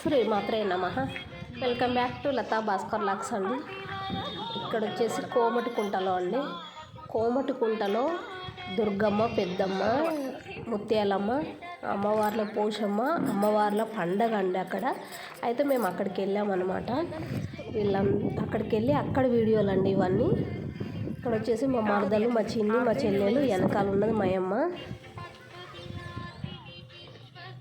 శ్రీ మాత్రే నమ. Welcome back to Latha Bhaskar vlogs అండి. ఇక్కడ వచ్చేసి కోమటి కుంటలో అండి. కోమటి కుంటలో దుర్గమ్మ పెద్దమ్మ ముత్యాలమ్మ అమ్మవార్ల పోషమ్మ అమ్మవార్ల పండగ అండి అక్కడ. అయితే మేము అక్కడికి వెళ్ళామన్నమాట వీళ్ళం అక్కడికి వెళ్ళి అక్కడ వీడియోలు అండి ఇవన్నీ. ఇక్కడ వచ్చేసి మా మరదలు మా చిన్ని మా చెల్లెలు వెనకాల ఉన్నది మా అమ్మ.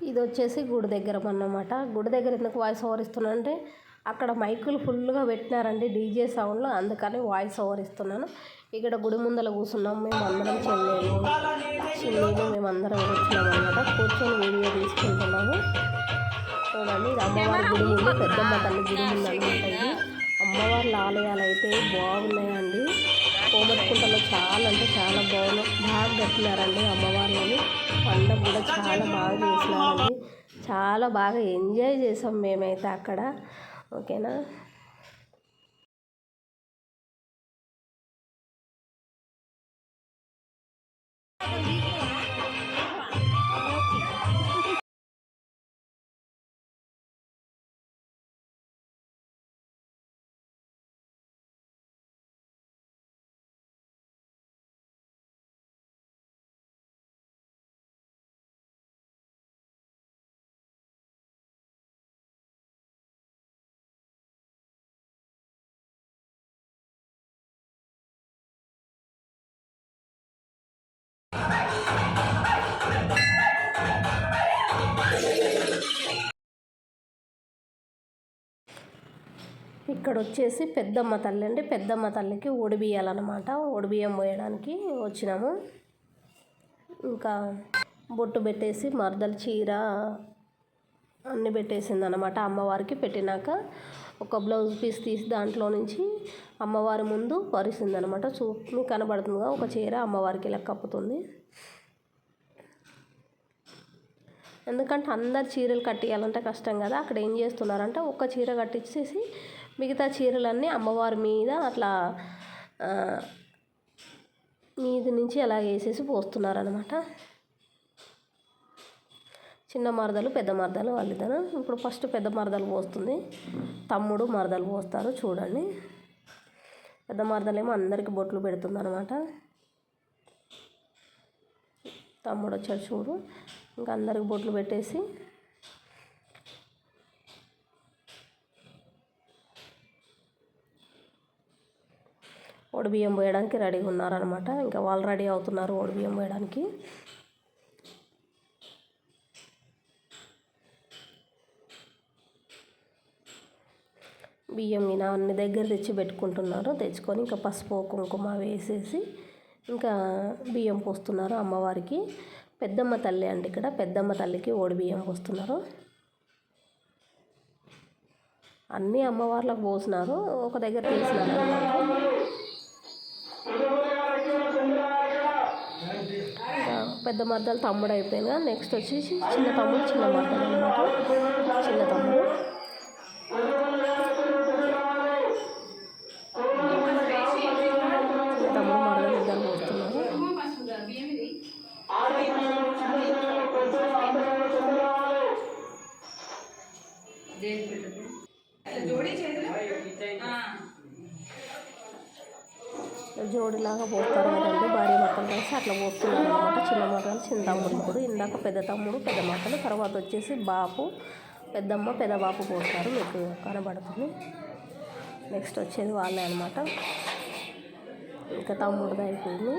ఇది వచ్చేసి గుడి దగ్గర అన్నమాట గుడి దగ్గర ఎందుకు వాయిస్ ఓవర్ ఇస్తున్నాను అంటే అక్కడ మైకులు ఫుల్గా పెట్టినారండి డీజే సౌండ్లో అందుకని వాయిస్ ఓవర్ ఇస్తున్నాను. ఇక్కడ గుడి ముందర కూర్చున్నాం మేము అందరం చెల్లెలు చిన్నీలు మేము అందరం కూర్చున్నాం అనమాట కూర్చొని వీడియో తీసుకుంటున్నాము. చూడండి ఇది అమ్మవారి గుడి ముందు పెద్దమ్మ తల్లి గుడి ముందు అనమాట ఇది. అమ్మవార్ల ఆలయాలు అయితే బాగున్నాయండి. కోమటికుంటలో చాలా అంటే చాలా బాగున్నా బాగా కట్టినారండి అమ్మవారిని. పండుగ కూడా చాలా బాగా చేసినారండి. చాలా బాగా ఎంజాయ్ చేసాం మేమైతే అక్కడ. ఓకేనా? ఇక్కడ వచ్చేసి పెద్దమ్మ తల్లి అండి. పెద్దమ్మ తల్లికి ఒడిబియ్యాలన్నమాట. ఒడిబియ్యం పోయడానికి వచ్చినాము. ఇంకా బొట్టు పెట్టేసి మరదల చీర అన్నీ పెట్టేసింది అనమాట అమ్మవారికి పెట్టినాక. ఒక బ్లౌజ్ పీస్ తీసి దాంట్లో నుంచి అమ్మవారి ముందు వరిసిందనమాట చూ మీకు కనబడుతుందిగా ఒక చీర అమ్మవారికి ఇలా కప్పుతుంది. ఎందుకంటే అందరు చీరలు కట్టియాలంటే కష్టం కదా. అక్కడ ఏం చేస్తున్నారంటే ఒక చీర కట్టించేసి మిగతా చీరలన్నీ అమ్మవారి మీద అట్లా మీది నుంచి అలా వేసేసి పోస్తున్నారనమాట చిన్న మరదలు పెద్ద మరదలు వాళ్ళిద్దరు. ఇప్పుడు ఫస్ట్ పెద్ద మరదలు పోస్తుంది. తమ్ముడు మరదలు పోస్తారు చూడండి. పెద్ద మరదలేమో అందరికి బొట్లు పెడుతుంది అనమాట తమ్ముడు వచ్చాడు చూడు. ఇంకా అందరికి బొట్లు పెట్టేసి బియ్యం పోయడానికి రెడీగా ఉన్నారనమాట ఇంకా వాళ్ళు రెడీ అవుతున్నారు బియ్యం పోయడానికి. బియ్యం గిన అన్ని దగ్గర తెచ్చి పెట్టుకుంటున్నారు తెచ్చుకొని ఇంకా పసుపు కుంకుమ వేసేసి ఇంకా బియ్యం పోస్తున్నారు అమ్మవారికి. పెద్దమ్మ తల్లి అండి ఇక్కడ. పెద్దమ్మ తల్లికి ఓడి బియ్యం పోస్తున్నారు. అన్నీ అమ్మవార్లకు పోసినారు. ఒక దగ్గర తీసినారు పెద్ద మద్దలు తమ్ముడు అయిపోయినా నెక్స్ట్ వచ్చేసి చిన్న తమ్ముడు చిన్న మద్దలు అనమాట చిన్న తమ్ముడు. జోడిలాగా పోస్తారు కదండి. భార్య మొత్తం కలిసి అట్లా పోస్తున్నారు అనమాట చిన్న మొక్కలు చిన్న తమ్ముడు ఇప్పుడు ఇందాక పెద్ద తమ్ముడు పెద్ద మొక్కలు తర్వాత వచ్చేసి బాపు. పెద్దమ్మ పెద్ద బాపు పోస్తారు మీకు కనబడుతుంది. నెక్స్ట్ వచ్చేది వాళ్ళే అనమాట ఇంకా తమ్ముడు అయిపోయింది.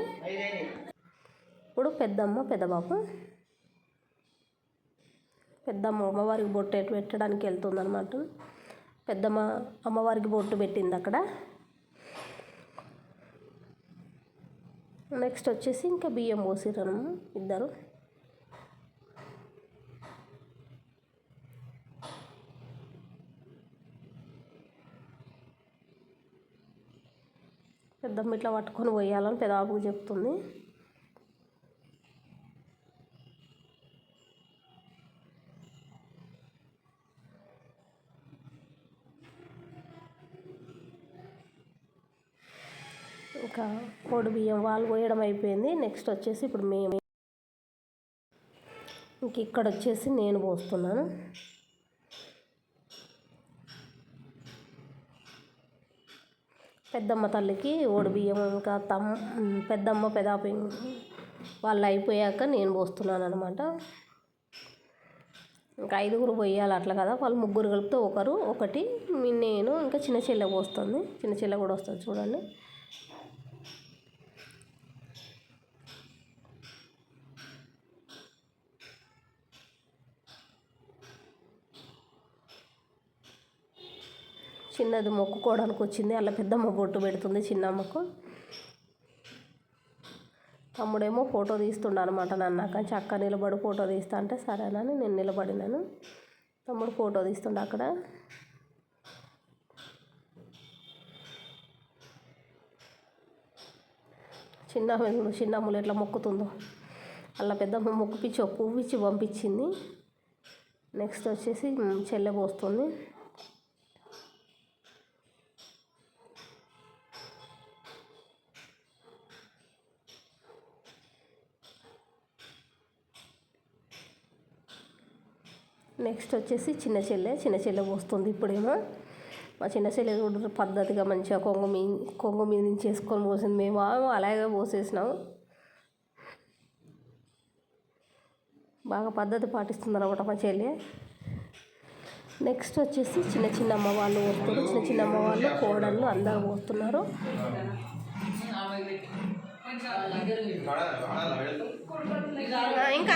ఇప్పుడు పెద్దమ్మ పెద్ద పెద్దమ్మ అమ్మవారికి బొట్టు పెట్టడానికి వెళ్తుంది అనమాట పెద్దమ్మ అమ్మవారికి బొట్టు పెట్టింది అక్కడ. నెక్స్ట్ వచ్చేసి ఇంకా బియ్యం పోసిరనము ఇద్దరు. పెద్దమ్మ ఇట్లా పట్టుకొని పోయాలని పెద్ద ఆకు చెప్తుంది. ఇంకా పొడి బియ్యం వాళ్ళు పోయడం అయిపోయింది. నెక్స్ట్ వచ్చేసి ఇప్పుడు మేము ఇంక ఇక్కడ వచ్చేసి నేను పోస్తున్నాను. పెద్దమ్మ తల్లికి ఓడి బియ్యం ఇంకా తమ్ పెద్దమ్మ పెదాపి వాళ్ళు అయిపోయాక నేను పోస్తున్నాను అనమాట ఇంకా ఐదుగురు పోయాలి అట్లా కదా. వాళ్ళు ముగ్గురు కలిపితే ఒకరు ఒకటి నేను ఇంకా చిన్న చెల్లె పోస్తుంది. చిన్న చెల్లె కూడా వస్తుంది చూడండి. చిన్నది మొక్కుకోవడానికి వచ్చింది. అలా పెద్దమ్మ బొట్టు పెడుతుంది చిన్నమ్మకు. తమ్ముడేమో ఫోటో తీస్తుండ అనమాట నన్ను నుంచి అక్క నిలబడి ఫోటో తీస్తా అంటే సరేనని నేను నిలబడినాను. తమ్ముడు ఫోటో తీస్తుండ అక్కడ. చిన్న చూడు చిన్నమ్మలు ఎట్లా మొక్కుతుందో. అలా పెద్దమ్మ మొక్కుపించి ఒక పువ్వు ఇచ్చి పంపించింది. నెక్స్ట్ వచ్చేసి చెల్లె పోస్తుంది. నెక్స్ట్ వచ్చేసి చిన్న చెల్లె. చిన్న చెల్లె పోస్తుంది ఇప్పుడేమో. మా చిన్న చెల్లె కూడా పద్ధతిగా మంచిగా కొంగు మీ కొంగు మీద నుంచి వేసుకొని పోసింది. మేము అలాగే పోసేసినాము బాగా పద్ధతి పాటిస్తుంది అనమాట మా చెల్లె. నెక్స్ట్ వచ్చేసి చిన్న చిన్న అమ్మ వాళ్ళు పోస్తారు చిన్న చిన్న అమ్మ వాళ్ళు కోడళ్ళు అందరూ పోస్తున్నారు ఇంకా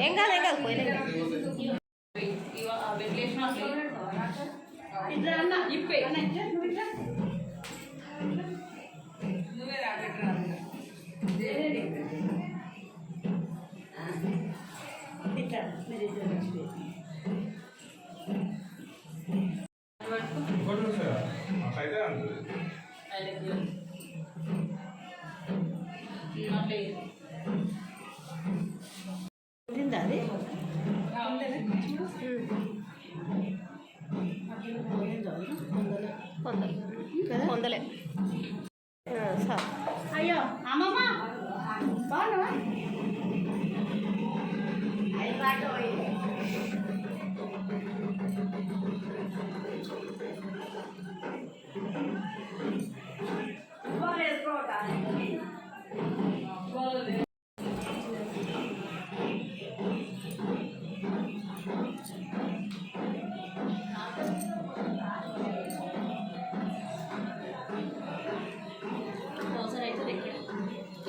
ఏం కాదు ఏం కాదు పోయినా ఇప్పే అది సార్ అయ్యో అమ్మమ్మ! బాగున్నావా?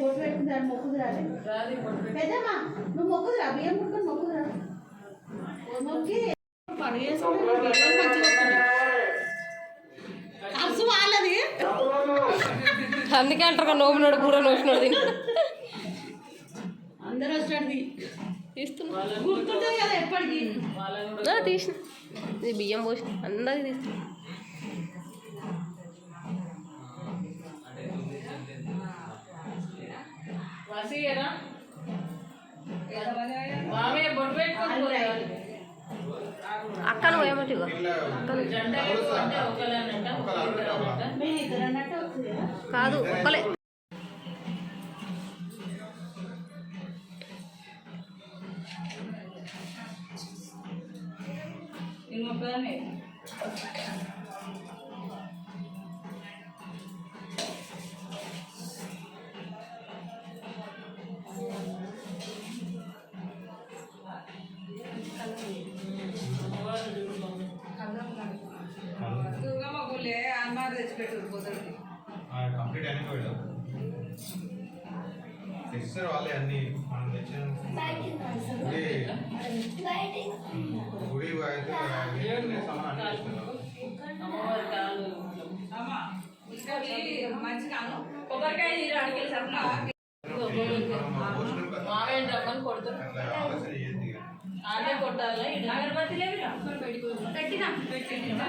బొట్టు పెట్టుకుంటారు మొక్కుదురా పెద్దమ్మా నువ్వు మొక్కుదురా బియ్యం ముట్టుకొని మొక్కుదురా. మొక్కి పని చేసుకుంటే బియ్యం మంచిగా వస్తుంది. ఖర్చు వాళ్ళది. అందుకే అంటారు కూర నోసినోడు తిని అందరూ గుర్తుంటుంది కదా ఎప్పటికీ. తీసిన. బియ్యం పోసి అందరికి తీస్తున్నా. ఒకలేనంట ఒకలేనంట మేము ఇద్దరు అన్నట్టు వస్తుంది కదా? కాదు ఒక్కలే కంప్లీట్ అయిన పోయాడు తెస్తారు వాళ్ళే. అన్ని మనం తెచ్చిన. గుడి గుడి కొట్టాలి అగరబత్తి పెట్టినా? పెట్టినా.